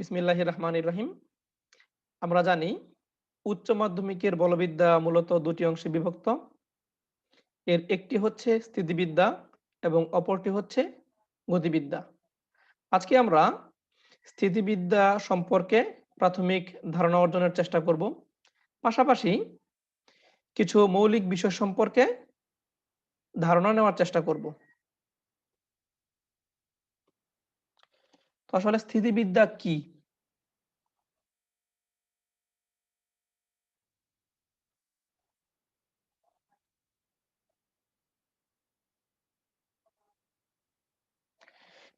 বিসমিল্লাহির রহমান রহিম আমরা জানি উচ্চ মাধ্যমিকের বলবিদ্যা মূলত দুটি অংশে বিভক্ত। এর একটি হচ্ছে স্থিতিবিদ্যা এবং অপরটি হচ্ছে গতিবিদ্যা। আজকে আমরা স্থিতিবিদ্যা সম্পর্কে প্রাথমিক ধারণা অর্জনের চেষ্টা করব। পাশাপাশি কিছু মৌলিক বিষয় সম্পর্কে ধারণা নেওয়ার চেষ্টা করব। আসলে স্থিতিবিদ্যা কি?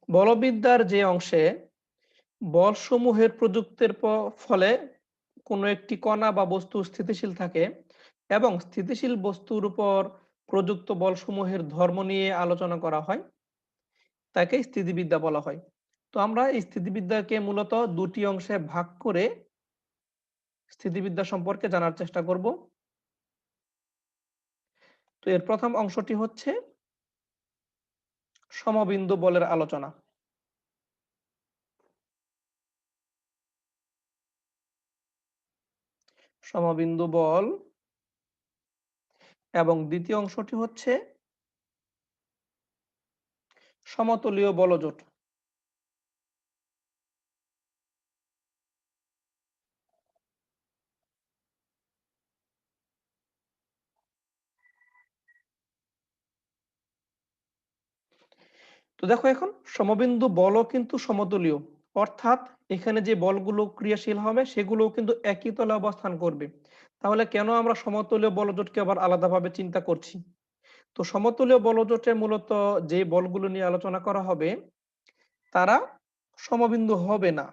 বলবিদ্যার যে অংশে বলসমূহের প্রযুক্তির ফলে কোনো একটি কণা বা বস্তু স্থিতিশীল থাকে এবং স্থিতিশীল বস্তুর উপর প্রযুক্ত বলসমূহের ধর্ম নিয়ে আলোচনা করা হয় তাকে স্থিতিবিদ্যা বলা হয়। তো আমরা স্থিতিবিদ্যাকে মূলত দুটি অংশে ভাগ করে স্থিতিবিদ্যা সম্পর্কে জানার চেষ্টা করব। তো এর প্রথম অংশটি হচ্ছে সমবিন্দু বলের আলোচনা। সমবিন্দু বল এবং দ্বিতীয় অংশটি হচ্ছে সমতলীয় বলজোট। তো দেখো এখন সমবিন্দু বলও কিন্তু সমতলীয়। অর্থাৎ এখানে যে বলগুলো ক্রিয়াশীল হবে সেগুলো কিন্তু একই তলে অবস্থান করবে। তাহলে কেন আমরা সমতলীয় বলজোটকে আবার আলাদাভাবে চিন্তা করছি? তো সমতলীয় বলজোটে মূলত যে বলগুলো নিয়ে আলোচনা করা হবে, তারা সমবিন্দু হবে না।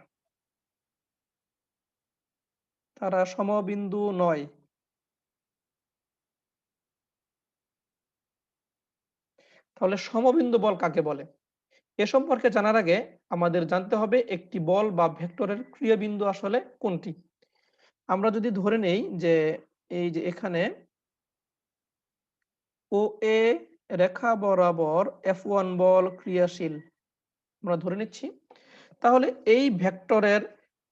তারা সমবিন্দু নয়। তাহলে সমবিন্দু বল কাকে বলে? এ সম্পর্কে জানার আগে আমাদের জানতে হবে একটি বল বা ভেক্টরের ক্রিয়াবিন্দু আসলে কোনটি। আমরা যদি ধরে নেই যে এই যে এখানে ও এ রেখা বরাবর এফ ওয়ান বল ক্রিয়াশীল, আমরা ধরে নিচ্ছি। তাহলে এই ভেক্টরের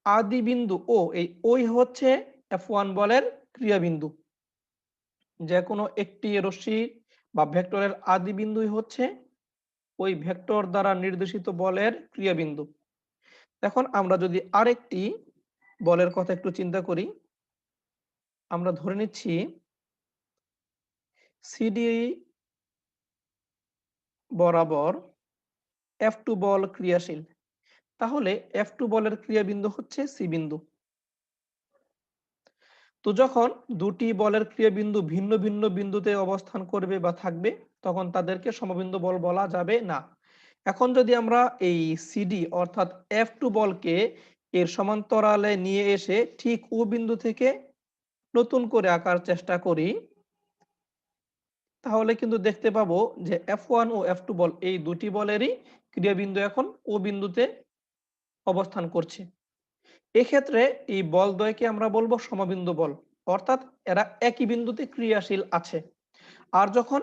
আদি বিন্দু ও, এই ওই হচ্ছে এফ ওয়ান বলের ক্রিয়াবিন্দু। যে কোনো একটি রশ্মি বা ভেক্টরের আদি বিন্দুই হচ্ছে ওই ভেক্টর দ্বারা নির্দেশিত বলের ক্রিয়াবিন্দু। এখন আমরা যদি আরেকটি বলের কথা একটু চিন্তা করি, আমরা ধরে নিচ্ছি সিডি বরাবর এফ টু বল ক্রিয়াশীল। তাহলে এফ টু বলের ক্রিয়াবিন্দু হচ্ছে সি বিন্দু। তো যখন দুটি বলের ক্রিয়াবিন্দু ভিন্ন ভিন্ন বিন্দুতে অবস্থান করবে বা থাকবে তখন তাদেরকে সমবিন্দু বল বলা যাবে না। এখন যদি আমরা এই সিডি অর্থাৎ এফ টু বলকে এর সমান্তরালে নিয়ে এসে ঠিক ও বিন্দু থেকে নতুন করে আঁকার চেষ্টা করি, তাহলে কিন্তু দেখতে পাবো যে এফ ওয়ান ও এফ টু বল এই দুটি বলেরই ক্রিয়াবিন্দু এখন ও বিন্দুতে অবস্থান করছে। এক্ষেত্রে এই বল দ্বয়কে আমরা বলব সমবিন্দু বল, অর্থাৎ এরা একই বিন্দুতে ক্রিয়াশীল আছে। আর যখন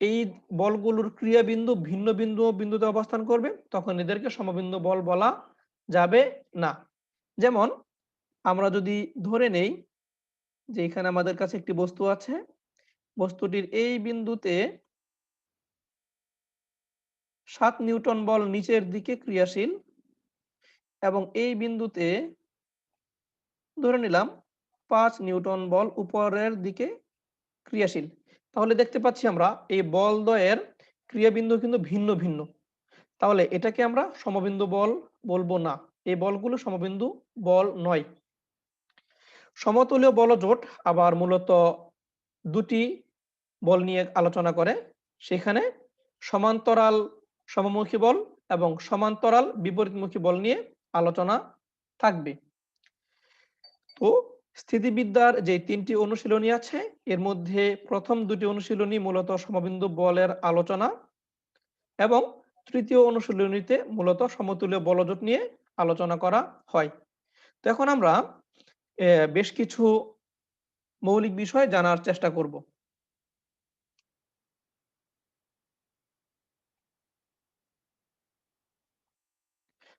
এই বলগুলোর ক্রিয়া বিন্দু ভিন্ন বিন্দু বিন্দুতে অবস্থান করবে, তখন এদেরকে সমবিন্দু বল বলা যাবে না। যেমন, আমরা যদি ধরে নেই যে এখানে আমাদের কাছে একটি বস্তু আছে, বস্তুটির এই বিন্দুতে সাত নিউটন বল নিচের দিকে ক্রিয়াশীল এবং এই বিন্দুতে ধরে নিলাম পাঁচ নিউটন বল উপরের দিকে ক্রিয়াশীল। তাহলে দেখতে পাচ্ছি আমরা এই বল দ্বয়ের ক্রিয়াবিন্দু কিন্তু ভিন্ন ভিন্ন। তাহলে এটাকে আমরা সমবিন্দু বল বলব না। এই বলগুলো সমবিন্দু বল নয়। সমতুল্য বলজোট আবার মূলত দুটি বল নিয়ে আলোচনা করে। সেখানে সমান্তরাল সমমুখী বল এবং সমান্তরাল বিপরীতমুখী বল নিয়ে আলোচনা থাকবে। তো স্থিতিবিদ্যার যে তিনটি অনুশীলনী আছে, এর মধ্যে প্রথম দুটি অনুশীলনী মূলত সমবিন্দু বলের আলোচনা এবং তৃতীয় অনুশীলনীতে মূলত সমতুল্য বলজোট নিয়ে আলোচনা করা হয়। তো এখন আমরা বেশ কিছু মৌলিক বিষয় জানার চেষ্টা করব।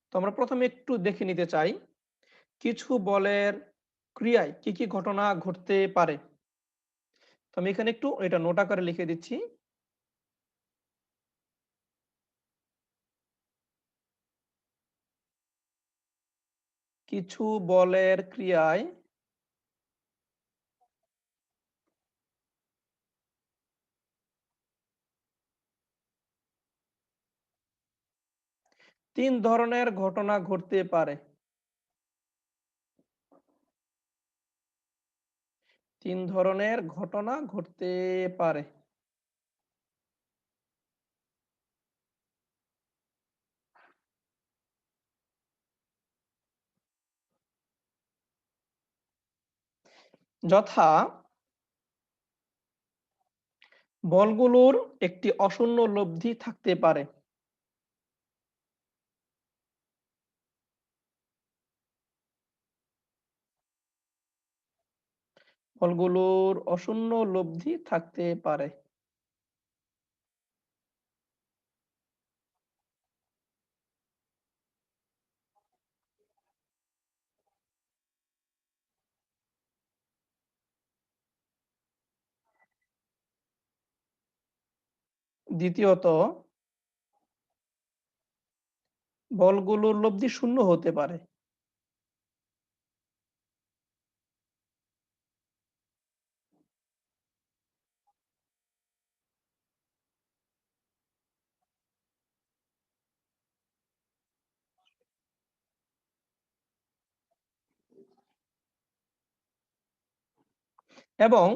তো আমরা প্রথমে একটু দেখে নিতে চাই, কিছু বলের ক্রিয়ায় কি কি ঘটনা ঘটতে পারে? তো আমি এখানে একটু এটা নোট আকারে লিখে দিচ্ছি। কিছু বলের ক্রিয়ায় তিন ধরনের ঘটনা ঘটতে পারে। তিন ধরনের ঘটনা ঘটতে পারে। যথা বলগুলোর একটি অশূন্য লব্ধি থাকতে পারে। ফলগুলোর অশূন্য লব্ধি থাকতে পারে। দ্বিতীয়ত বলগুলোর লব্ধি শূন্য হতে পারে। এবং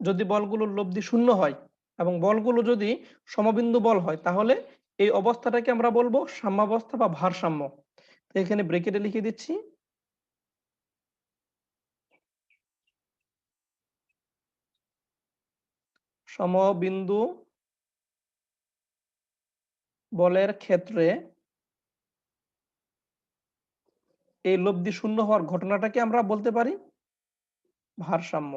যদি বলগুলোর লব্ধি শূন্য হয় এবং বলগুলো যদি সমবিন্দু বল হয়, তাহলে এই অবস্থাটাকে আমরা বলব সাম্যাবস্থা বা ভারসাম্য। এখানে ব্রেকেটে লিখে দিচ্ছি। সমবিন্দু বলের ক্ষেত্রে এই লব্ধি শূন্য হওয়ার ঘটনাটাকে আমরা বলতে পারি ভারসাম্য।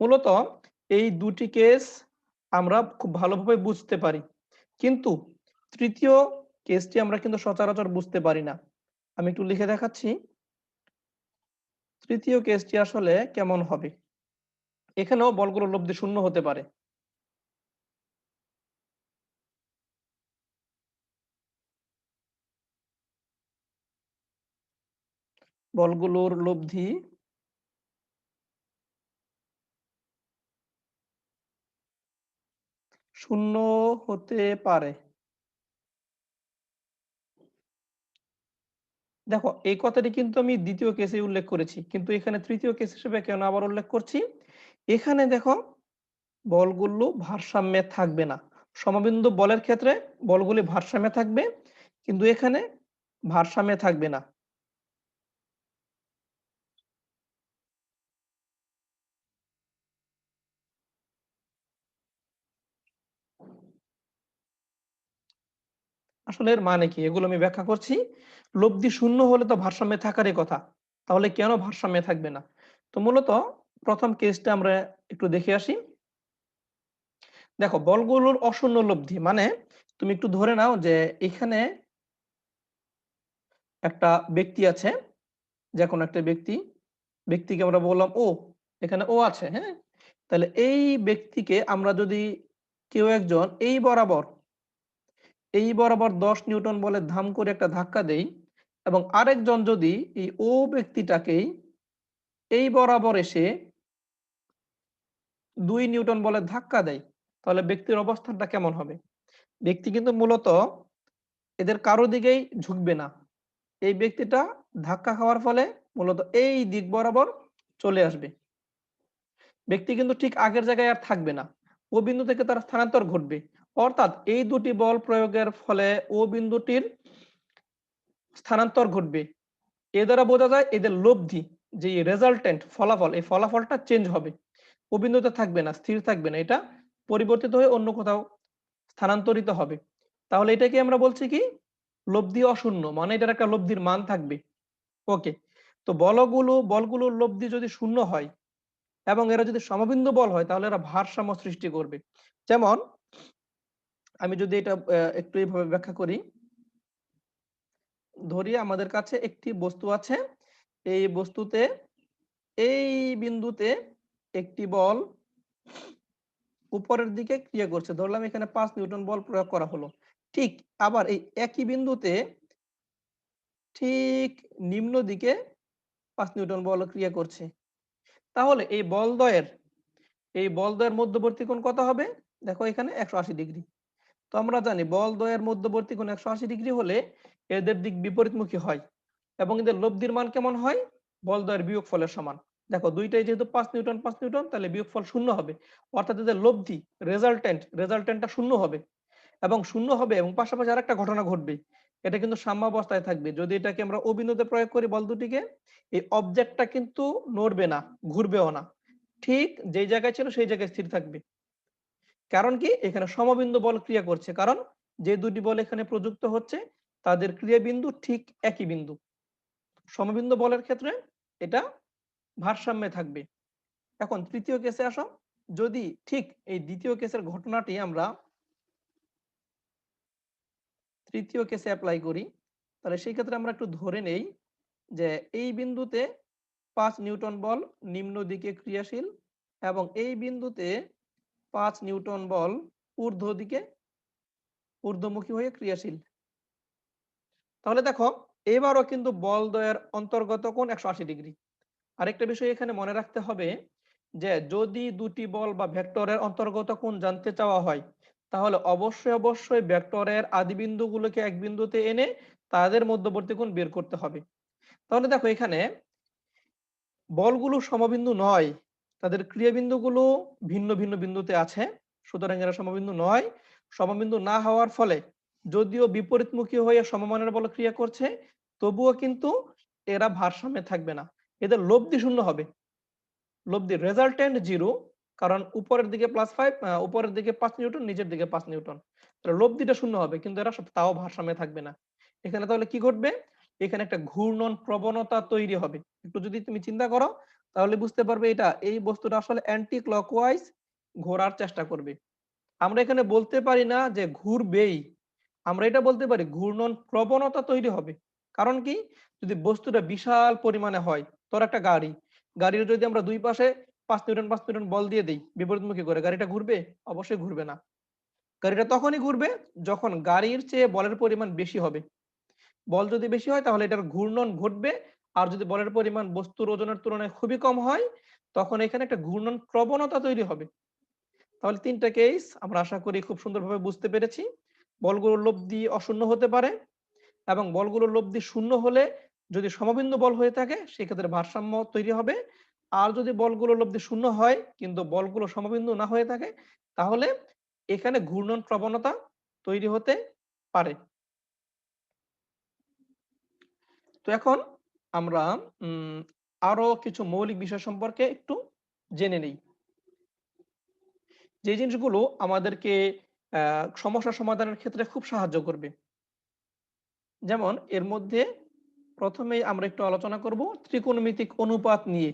মূলত এই দুটি কেস আমরা খুব ভালোভাবে বুঝতে পারি। কিন্তু তৃতীয় কেসটি আমরা কিন্তু সচরাচর বুঝতে পারি না। আমি একটু লিখে দেখাচ্ছি। তৃতীয় কেসটি আসলে কেমন হবে? এখানেও বলগুলো লব্ধি শূন্য হতে পারে। বলগুলোর লব্ধি শূন্য হতে পারে। দেখো, এই কথাটি কিন্তু আমি দ্বিতীয় কেসে উল্লেখ করেছি। কিন্তু এখানে তৃতীয় কেস হিসেবে কেন আবার উল্লেখ করছি? এখানে দেখো, বলগুলো ভারসাম্যে থাকবে না। সমবিন্দু বলের ক্ষেত্রে বলগুলি ভারসাম্যে থাকবে, কিন্তু এখানে ভারসাম্যে থাকবে না। আসলে এর মানে কি? এগুলো আমি ব্যাখ্যা করছি। লব্ধি শূন্য হলে তো ভারসাম্যে থাকারই কথা। তাহলে কেন ভারসাম্যে থাকবে না? তো মূলত প্রথম কেসটা আমরা একটু দেখে আসি। দেখো, বলগুলোর অশূন্য লব্ধি মানে তুমি একটু ধরে নাও যে এখানে একটা ব্যক্তি আছে, যে কোনো একটা ব্যক্তি, ব্যক্তিকে আমরা বললাম ও, এখানে ও আছে হ্যাঁ? তাহলে এই ব্যক্তিকে আমরা যদি কেউ একজন, এই বরাবর এই বরাবর দশ নিউটন বলে ধাম করে একটা ধাক্কা দেই এবং আরেকজন যদি এই ও ব্যক্তিটাকেই এই বরাবর এসে দুই নিউটন বলে ধাক্কা দেয়, তাহলে ব্যক্তির অবস্থানটা কেমন হবে? ব্যক্তি কিন্তু মূলত এদের কারও দিকেই ঝুঁকবে না। এই ব্যক্তিটা ধাক্কা খাওয়ার ফলে মূলত এই দিক বরাবর চলে আসবে। ব্যক্তি কিন্তু ঠিক আগের জায়গায় আর থাকবে না। ও বিন্দু থেকে তার স্থানান্তর ঘটবে। অর্থাৎ এই দুটি বল প্রয়োগের ফলে ও বিন্দুটির স্থানান্তর ঘটবে। এ দ্বারা বোঝা যায় এদের লব্ধি, যে রেজাল্টেন্ট ফলাফল, এই ফলাফলটা চেঞ্জ হবে। ও বিন্দুতে থাকবে না, স্থির থাকবে না, এটা পরিবর্তিত হয়ে অন্য কোথাও স্থানান্তরিত হবে। তাহলে এটাকে আমরা বলছি কি? লব্ধি অশূন্য মানে এটার একটা লব্ধির মান থাকবে। ওকে তো বলগুলো, বলগুলোর লব্ধি যদি শূন্য হয় এবং এরা যদি সমবিন্দু বল হয়, তাহলে এরা ভারসাম্য সৃষ্টি করবে। যেমন আমি যদি এটা একটু এইভাবে ব্যাখ্যা করি। ধরি আমাদের কাছে একটি বস্তু আছে। এই বস্তুতে, এই বিন্দুতে একটি বল উপরের দিকে ক্রিয়া করছে। ধরলাম এখানে পাঁচ নিউটন বল প্রয়োগ করা হলো। ঠিক আবার এই একই বিন্দুতে ঠিক নিম্ন দিকে পাঁচ নিউটন বল ক্রিয়া করছে। তাহলে এই বলদ্বয়ের এই বলদ্বয়ের মধ্যবর্তী কোণ কত হবে? দেখো এখানে একশো আশি ডিগ্রি। তো আমরা জানি বলদ্বয়ের মধ্যবর্তী কোণ একশো ডিগ্রি হলে এদের দিক বিপরীতমুখী হয় এবং এদের লব্ধির মান কেমন হয়? বলদ্বয়ের বিয়োগ ফলের সমান। দেখো, দুইটাই যেহেতু পাঁচ নিউটন পাঁচ নিউটন, তাহলে বিয়োগ ফল শূন্য হবে। অর্থাৎ এদের লব্ধি রেজাল্টেন্ট রেজাল্টেন্টটা শূন্য হবে। এবং শূন্য হবে এবং পাশাপাশি আরেকটা ঘটনা ঘটবে এটা কিন্তু সাম্যাবস্থায় থাকবে। যদি এটাকে আমরা অবিন্দুতে প্রয়োগ করি বল দুটিকে, এই অবজেক্টটা কিন্তু নড়বে না, ঘুরবেও না। ঠিক যেই জায়গায় ছিল সেই জায়গায় স্থির থাকবে। কারণ কি? এখানে সমবিন্দু বল ক্রিয়া করছে। কারণ যে দুটি বল এখানে প্রযুক্ত হচ্ছে, তাদের ক্রিয়া বিন্দু ঠিক একই বিন্দু। সমবিন্দু বলের ক্ষেত্রে এটা ভারসাম্যে থাকবে। এখন তৃতীয় কেসে আসো। যদি ঠিক এই দ্বিতীয় কেসের ঘটনাটি আমরা তৃতীয় কেসে অ্যাপ্লাই করি, তাহলে সেই ক্ষেত্রে আমরা একটু ধরে নেই যে এই বিন্দুতে পাঁচ নিউটন বল নিম্ন দিকে ক্রিয়াশীল এবং এই বিন্দুতে পাঁচ নিউটন বল ঊর্ধ্ব দিকে ঊর্ধ্বমুখী হয়ে ক্রিয়াশীল। তাহলে দেখো, এবারও কিন্তু বল দ্বয়ের অন্তর্গত কোণ একশো ডিগ্রি। আরেকটা বিষয় এখানে মনে রাখতে হবে যে, যদি দুটি বল বা ভেক্টরের অন্তর্গত কোণ জানতে চাওয়া হয়, তাহলে অবশ্যই অবশ্যই ভেক্টরের আদি বিন্দুগুলোকে এক বিন্দুতে এনে তাদের মধ্যবর্তী কোণ বের করতে হবে। তাহলে দেখো এখানে বলগুলো সমবিন্দু নয় তাদের ক্রিয়া বিন্দুগুলো ভিন্ন ভিন্ন বিন্দুতে আছে। সুতরাং এরা সমবিন্দু নয়। সমবিন্দু না হওয়ার ফলে যদিও বিপরীতমুখী হয়ে সমমানের বল ক্রিয়া করছে, তবুও কিন্তু এরা ভারসাম্যে থাকবে না। এদের লব্ধি শূন্য হবে। লব্ধি রেজাল্টেন্ট জিরো কারণ উপরের দিকে প্লাস ফাইভ উপরের দিকে পাঁচ নিউটন, নিচের দিকে পাঁচ নিউটন। লব্ধিটা শূন্য হবে, কিন্তু এরা তাও ভারসাম্যে থাকবে না। এখানে তাহলে কি ঘটবে? এখানে একটা ঘূর্ণন প্রবণতা তৈরি হবে। একটু যদি তুমি চিন্তা করো তাহলে বুঝতে পারবে এটা, এই বস্তুটা আসলে অ্যান্টি ক্লকওয়াইজ ঘোরার চেষ্টা করবে। আমরা এখানে বলতে পারি না যে ঘুরবেই, আমরা এটা বলতে পারি ঘূর্ণন প্রবণতা তৈরি হবে। কারণ কি? যদি বস্তুটা বিশাল পরিমাণে হয় তোর একটা গাড়ি, গাড়ির যদি আমরা দুই পাশে পাঁচ নিউটন পাঁচ নিউটন বল দিয়ে দিই, বিপরীতমুখী করে, গাড়িটা ঘুরবে? অবশ্যই ঘুরবে না। গাড়িটা তখনই ঘুরবে যখন গাড়ির চেয়ে বলের পরিমাণ বেশি হবে। বল যদি বেশি হয় তাহলে এটার ঘূর্ণন ঘটবে আর যদি বলের পরিমাণ বস্তুর ওজনের তুলনায় খুবই কম হয়, তখন এখানে একটা ঘূর্ণন প্রবণতা তৈরি হবে। তাহলে তিনটা কেস আমরা আশা করি খুব সুন্দরভাবে বুঝতে পেরেছি। বলগুলোর লব্ধি অশূন্য হতে পারে এবং বলগুলোর লব্ধি শূন্য হলে যদি সমবিন্দু বল হয়ে থাকে, সেক্ষেত্রে ভারসাম্য তৈরি হবে। আর যদি বলগুলোর লব্ধি শূন্য হয়, কিন্তু বলগুলো সমবিন্দু না হয়ে থাকে, তাহলে এখানে ঘূর্ণন প্রবণতা তৈরি হতে পারে। তো এখন আমরা আরও কিছু মৌলিক বিষয় সম্পর্কে একটু জেনে নেই। যে জিনিসগুলো আমাদেরকে সমস্যা সমাধানের ক্ষেত্রে খুব সাহায্য করবে। যেমন, এর মধ্যে প্রথমেই আমরা একটু আলোচনা করব ত্রিকোণমিতিক অনুপাত নিয়ে।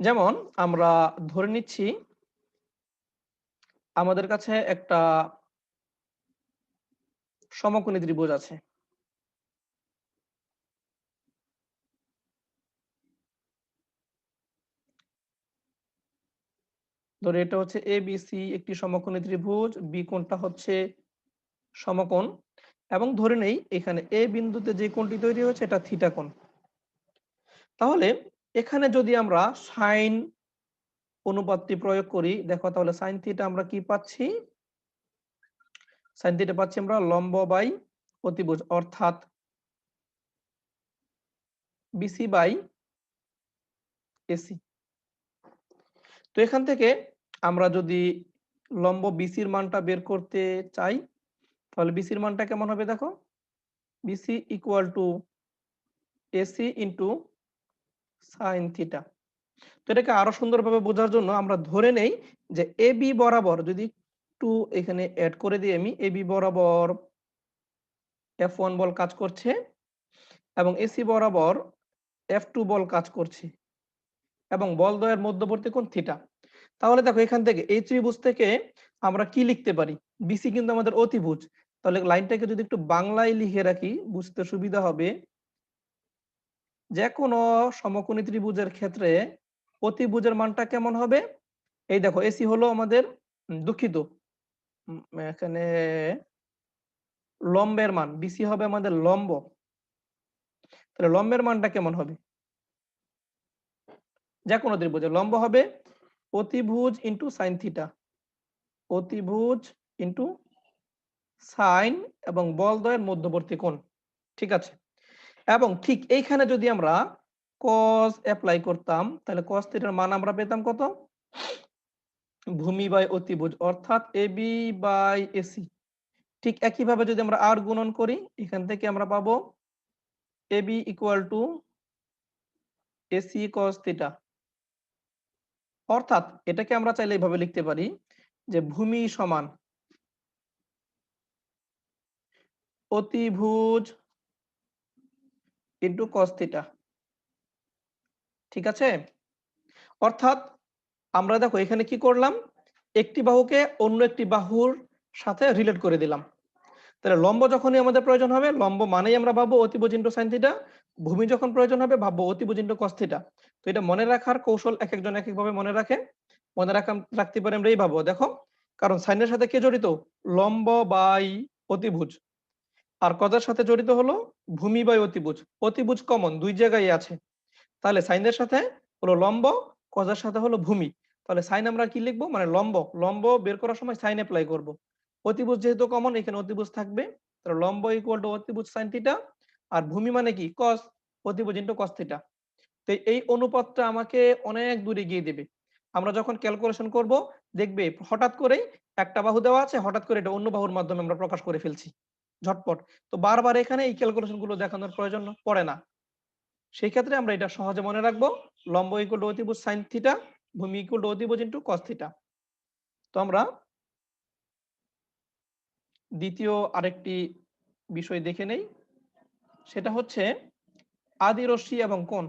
যেমন আমরা ধরে নিচ্ছি আমাদের কাছে একটা সমকোণী ত্রিভুজ আছে। ধরে এটা হচ্ছে এ বি সি একটি সমকোণী ত্রিভুজ বি কোণটা হচ্ছে সমকোণ। এবং ধরে নেই এখানে এ বিন্দুতে যে কোণটি তৈরি হয়েছে, এটা থিটা কোণ। তাহলে এখানে যদি আমরা সাইন অনুপাতটি প্রয়োগ করি, দেখো তাহলে সাইন থিটা আমরা কি পাচ্ছি? সাইন থিটা পাচ্ছি আমরা লম্ব বাই অতিভুজ, অর্থাৎ বিসি বাই এসি তো এখান থেকে আমরা যদি লম্ব বিসির মানটা বের করতে চাই, তাহলে বিসির মানটা কেমন হবে দেখো? BC equal to AC into sine theta তো এটাকে আরও সুন্দরভাবে বোঝার জন্য আমরা ধরে নেই যে এ বি বরাবর যদি টু এখানে অ্যাড করে দিই আমি এবি বরাবর এফ ওয়ান বল কাজ করছে এবং এসি বরাবর এফ টু বল কাজ করছে এবং বল দ্বয়ের মধ্যবর্তী কোণ থিটা তাহলে দেখো এখান থেকে এই ত্রিভুজ থেকে আমরা কি লিখতে পারি? বিসি কিন্তু আমাদের অতিভুজ। তাহলে লাইনটাকে যদি একটু বাংলায় লিখে রাখি, বুঝতে সুবিধা হবে। যে কোনো সমকোণী ত্রিভুজের ক্ষেত্রে অতিভুজের মানটা কেমন হবে? এই দেখো এসি হলো আমাদের দুঃখিত। এখানে লম্বের মান বিসি হবে আমাদের লম্ব। তাহলে লম্বের মানটা কেমন হবে? যে কোনো ত্রিভুজের লম্ব হবে অতিভুজ ইন্টু সাইন থিটা অতিভুজ ইন্টু সাইন এবং বলদ্বয়ের মধ্যবর্তী কোণ। ঠিক আছে? এবং ঠিক এইখানে যদি আমরা cos অ্যাপ্লাই করতাম, তাহলে cos থিটার মান আমরা পেতাম কত? ভূমি বাই অতিভুজ, অর্থাৎ এ বি বাই এসি ঠিক একইভাবে যদি আমরা আর গুণন করি, এখান থেকে আমরা পাবো AB equal to AC cos theta অর্থাৎ এটাকে আমরা চাইলে এইভাবে লিখতে পারি যে ভূমি সমান অতিভুজ ইন্টু cos থিটা ঠিক আছে? অর্থাৎ আমরা দেখো এখানে কি করলাম? একটি বাহুকে অন্য একটি বাহুর সাথে রিলেট করে দিলাম। তাহলে লম্ব যখনই আমাদের প্রয়োজন হবে, লম্ব মানেই আমরা ভাববো অতিভুজ ইন্টু সাইন থিটা ভূমি যখন প্রয়োজন হবে ভাববো অতিভুজ ইন্টু cos থিটা তো এটা মনে রাখার কৌশল এক একজন এক একভাবে মনে রাখে, মনে রাখা, রাখতে পারে আমরা এইভাবে দেখো, কারণ সাইনের সাথে কে জড়িত? লম্ব বাই অতিভুজ। আর কজের সাথে জড়িত হলো ভূমি বাই অতিভুজ। অতিভুজ কমন, দুই জায়গায় আছে। তাহলে সাইনের সাথে হলো লম্ব কজের সাথে হলো ভূমি। তাহলে সাইন আমরা কি লিখব? মানে লম্ব। লম্ব বের করার সময় সাইন অ্যাপ্লাই করব। অতিভুজ যেহেতু কমন এখানে অতিভুজ থাকবে। তাহলে লম্ব ইকুয়াল টু অতিভুজ সাইন থিটা আর ভূমি মানে কি? কস অতিভুজ ইন্টু কস থিটা তো এই অনুপাতটা আমাকে অনেক দূরে গিয়ে দেবে। আমরা যখন ক্যালকুলেশন করব, দেখবে হঠাৎ করেই একটা বাহু দেওয়া আছে, হঠাৎ করে এটা অন্য বাহুর মাধ্যমে আমরা প্রকাশ করে ফেলছি। ঝটপট। তো বারবার এখানে এই ক্যালকুলেশনগুলো দেখানোর প্রয়োজন পড়ে না। সেই ক্ষেত্রে আমরা এটা সহজে মনে রাখব, লম্ব ইকুয়াল টু অতিভুজ সাইন থিটা ভূমি ইকুয়াল টু অতিভুজ ইন্টু কস থিটা তো আমরা দ্বিতীয় আরেকটি বিষয় দেখে নেই, সেটা হচ্ছে আদি রশ্মি এবং কোণ।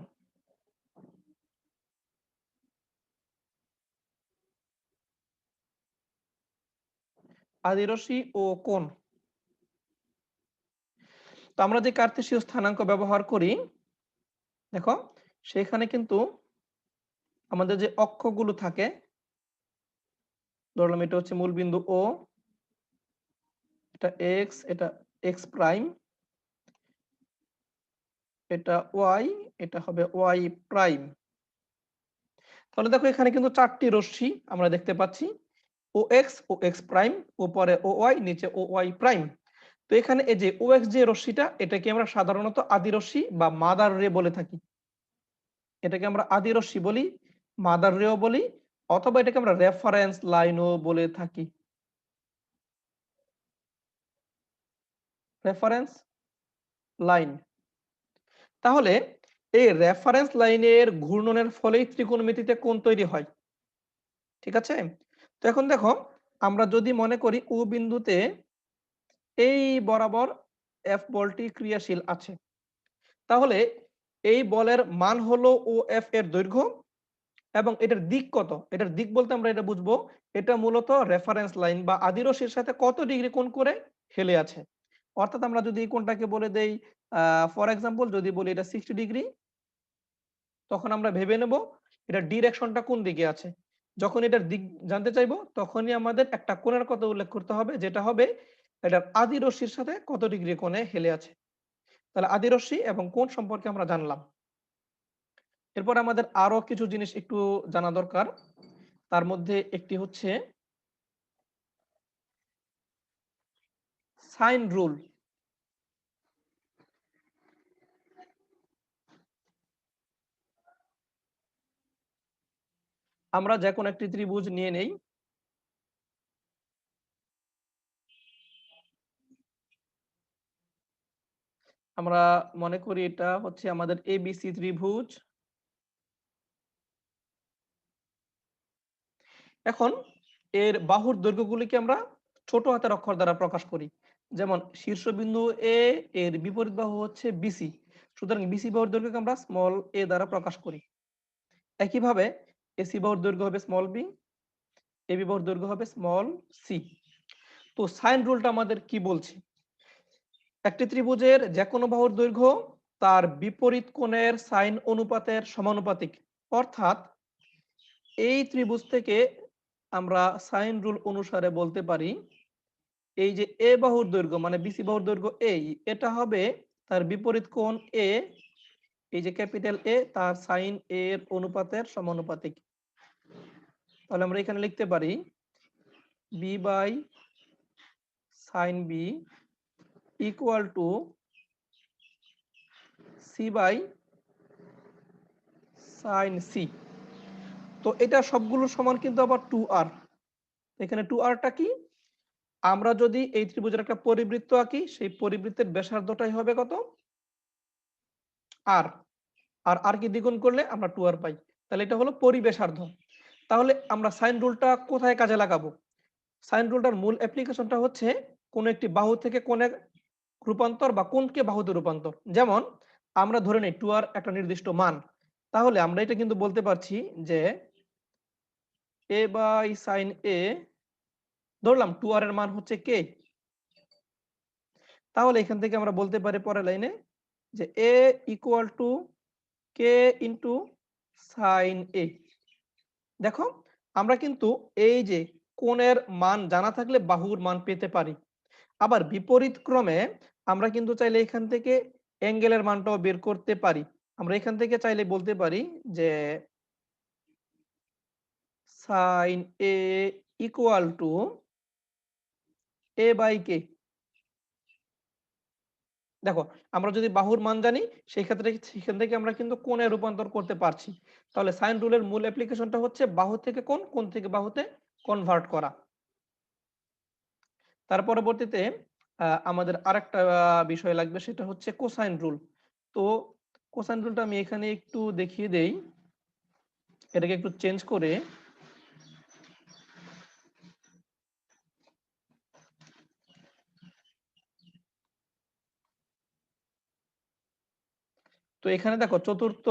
আদি রশ্মি ও কোণ তো আমরা যে কার্তেশীয় স্থানাঙ্ক ব্যবহার করি, দেখো, সেখানে কিন্তু আমাদের যে অক্ষগুলো থাকে, ধরলাম এটা হচ্ছে মূলবিন্দু ও এটা এক্স এটা এক্স প্রাইম এটা ওয়াই এটা হবে ওয়াই প্রাইম তাহলে দেখো এখানে কিন্তু চারটি রশ্মি আমরা দেখতে পাচ্ছি O X O X prime উপরে ও ওয়াই নিচে ও ওয়াই প্রাইম তো এখানে এই যে ও এক্স যে রশ্মিটা, এটাকে আমরা সাধারণত আদি রশ্মি বা মাদার রে বলে থাকি। এটাকে আমরা আদি রশ্মি বলি, মাদার রেও বলি, অথবা এটাকে আমরা রেফারেন্স লাইনও বলে থাকি। Reference line. তাহলে এই রেফারেন্স লাইনের ঘূর্ণনের ফলেই ত্রিকোণমিতিতে কোণ তৈরি হয়। ঠিক আছে? তো এখন দেখো, আমরা যদি মনে করি ও বিন্দুতে এই বরাবর এফ বলটি ক্রিয়াশীল আছে। তাহলে এই বলের মান হলো ও এফ এর দৈর্ঘ্য এবং এটার দিক কত? এটার দিক বলতে আমরা এটা বুঝব, এটা মূলত রেফারেন্স লাইন বা আদিরশির সাথে কত ডিগ্রি কোণ করে হেলে আছে। অর্থাৎ আমরা যদি কোনটাকে বলে দেই ফর এক্সাম্পল যদি বলি এটা সিক্সটি ডিগ্রি, তখন আমরা ভেবে নেব এটা ডিরেকশনটা কোন দিকে আছে। যখন এটার দিক জানতে চাইব, তখনই আমাদের একটা কোণের কথা উল্লেখ করতে হবে, যেটা হবে এটার আদি রশ্মির সাথে কত ডিগ্রি কোণে হেলে আছে? তাহলে আদি রশ্মি এবং কোণ সম্পর্কে আমরা জানলাম। এরপর আমাদের আরও কিছু জিনিস একটু জানা দরকার। তার মধ্যে একটি হচ্ছে সাইন রুল। আমরা যে কোনো একটি ত্রিভুজ নিয়ে নেই। আমরা মনে করি এটা হচ্ছে আমাদের এবিসি ত্রিভুজ। এখন এর বাহুর দৈর্ঘ্যগুলিকে আমরা ছোট হাতের অক্ষর দ্বারা প্রকাশ করি। যেমন শীর্ষবিন্দু এ এর বিপরীত বাহু হচ্ছে বিসি সুতরাং বিসি বাহুর দৈর্ঘ্যকে আমরা স্মল এ দ্বারা প্রকাশ করি। একইভাবে এসি বাহুর দৈর্ঘ্য হবে স্মল বি এবি বাহুর দৈর্ঘ্য হবে স্মল সি তো সাইন রুলটা আমাদের কি বলছে? একটি ত্রিভুজের যে কোনো বাহুর দৈর্ঘ্য তার বিপরীত কোণের সাইন অনুপাতের সমানুপাতিক। অর্থাৎ এই ত্রিভুজ থেকে আমরা সাইন রুল অনুসারে বলতে পারি, এই যে এ বাহুর দৈর্ঘ্য মানে বিসি বাহুর দৈর্ঘ্য এই, এটা হবে তার বিপরীত কোণ এ, এই যে ক্যাপিটাল এ তার সাইন এর অনুপাতের সমানুপাতিক। তাহলে আমরা এখানে লিখতে পারি, B by sine B equal to C by sine C তো এটা সবগুলো সমান কিন্তু আবার টু আর এখানে টু আরটা কি? আমরা যদি এই ত্রিভুজের একটা পরিবৃত্ত আঁকি, সেই পরিবৃত্তের ব্যাসার্ধটাই হবে কত? আর আর আর কি দ্বিগুণ করলে আমরা টু আর পাই। তাহলে এটা হলো পরিবেশার্ধ তাহলে আমরা সাইন রুলটা কোথায় কাজে লাগাবো? সাইন রুলটার মূল অ্যাপ্লিকেশনটা হচ্ছে কোন একটি বাহু থেকে কোণে রূপান্তর বা কোনকে বাহুতে রূপান্তর? যেমন আমরা ধরে নিই টু আর একটা নির্দিষ্ট মান, তাহলে আমরা এটা কিন্তু বলতে পারছি যে এ বাই সাইন এ ধরলাম টু আর এর মান হচ্ছে কে তাহলে এখান থেকে আমরা বলতে পারি পরের লাইনে যে A equal to K into sine A দেখো, আমরা কিন্তু এই যে কোণের মান জানা থাকলে বাহুর মান পেতে পারি। আবার বিপরীত ক্রমে আমরা কিন্তু চাইলে এখান থেকে অ্যাঙ্গেলের মানটাও বের করতে পারি। আমরা এখান থেকে চাইলে বলতে পারি যে sine A equal to A by K দেখো, আমরা যদি বাহুর মান জানি, সেই ক্ষেত্রে, সেখান থেকে আমরা কিন্তু কোণে রূপান্তর করতে পারছি। তাহলে সাইন রুলের মূল অ্যাপ্লিকেশনটা হচ্ছে বাহু থেকে কোন কোন থেকে বাহুতে কনভার্ট করা। তার পরবর্তীতে আমাদের আরেকটা বিষয় লাগবে সেটা হচ্ছে কোসাইন রুল। তো কোসাইন রুলটা আমি এখানে একটু দেখিয়ে দেই। এটাকে একটু চেঞ্জ করে তো এখানে দেখো চতুর্থ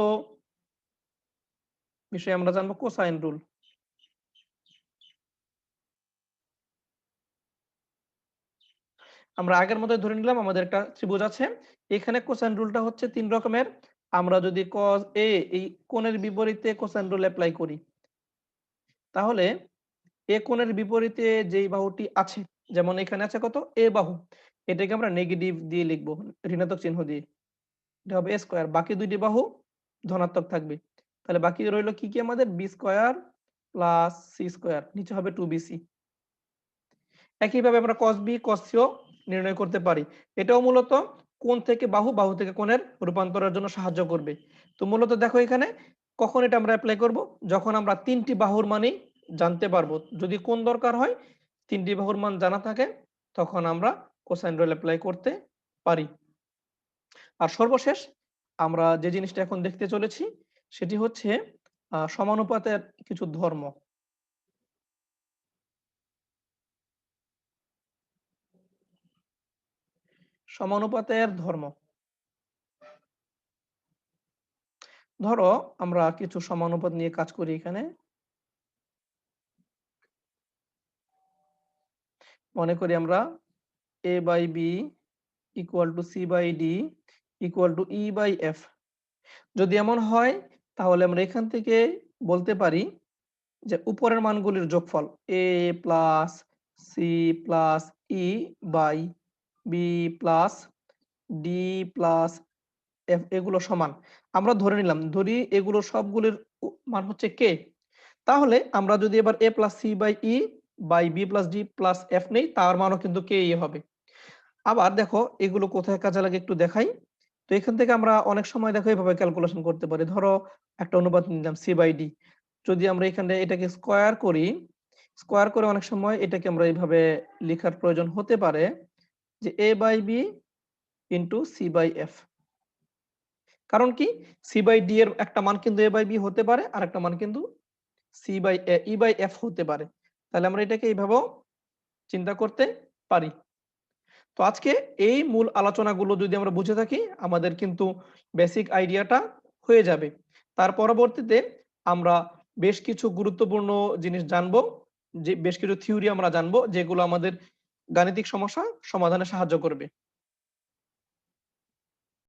বিষয়ে আমরা জানব কোসাইন রুল। আমরা আগের মতো ধরে নিলাম, আমাদের একটা ত্রিভুজ আছে। এখানে কোসাইন রুলটা হচ্ছে তিন রকমের। আমরা যদি কজ এ এই কোণের বিপরীতে কোসাইন রুল অ্যাপ্লাই করি, তাহলে এ কোণের বিপরীতে যেই বাহুটি আছে, যেমন এখানে আছে কত? এ বাহু। এটাকে আমরা নেগেটিভ দিয়ে লিখব, ঋণাত্মক চিহ্ন দিয়ে। এটা হবে এ স্কোয়ার বাকি দুইটি বাহু ধনাত্মক থাকবে। তাহলে বাকি রইল কি কি আমাদের? B square plus C square নিচে হবে টু বিসি একইভাবে আমরা কস বি কস সিও নির্ণয় করতে পারি। এটাও মূলত কোন থেকে বাহু বাহু থেকে কোণের রূপান্তরের জন্য সাহায্য করবে। তো মূলত দেখো এখানে কখন এটা আমরা অ্যাপ্লাই করব? যখন আমরা তিনটি বাহুর মানই জানতে পারব। যদি কোন দরকার হয়, তিনটি বাহুর মান জানা থাকে, তখন আমরা কোসাইন রুল অ্যাপ্লাই করতে পারি। আর সর্বশেষ আমরা যে জিনিসটা এখন দেখতে চলেছি, সেটি হচ্ছে সমানুপাতের কিছু ধর্ম। সমানুপাতের ধর্ম। ধরো, আমরা কিছু সমানুপাত নিয়ে কাজ করি এখানে। মনে করি আমরা A by B equal to C by D equal to E by F যদি এমন হয়, তাহলে আমরা এখান থেকে বলতে পারি যে উপরের মানগুলির যোগফল A plus C plus E by B plus D plus F এগুলো সমান। আমরা ধরে নিলাম, ধরি এগুলো সবগুলির মান হচ্ছে কে তাহলে আমরা যদি এবার A plus C by E by B plus D plus F নেই, তার মানও কিন্তু কে ই হবে। আবার দেখো, এগুলো কোথায় কাজে লাগে একটু দেখাই। তো এখান থেকে আমরা অনেক সময় দেখো এইভাবে ক্যালকুলেশন করতে পারি। ধরো, একটা অনুপাত নিলাম সি বাই ডি যদি আমরা এখানে এটাকে স্কোয়ার করি স্কোয়ার করে অনেক সময় এটাকে আমরা এইভাবে লেখার প্রয়োজন হতে পারে। যে A by B into C by F কারণ কি? সি বাই ডি এর একটা মান কিন্তু এ বাই বি হতে পারে, আর একটা মান কিন্তু C by E by F হতে পারে। তাহলে আমরা এটাকে এইভাবেও চিন্তা করতে পারি। তো আজকে এই মূল আলোচনাগুলো যদি আমরা বুঝে থাকি, আমাদের কিন্তু বেসিক আইডিয়াটা হয়ে যাবে। তার পরবর্তীতে আমরা বেশ কিছু গুরুত্বপূর্ণ জিনিস জানব, যে বেশ কিছু থিওরি আমরা জানব, যেগুলো আমাদের গাণিতিক সমস্যা সমাধানে সাহায্য করবে।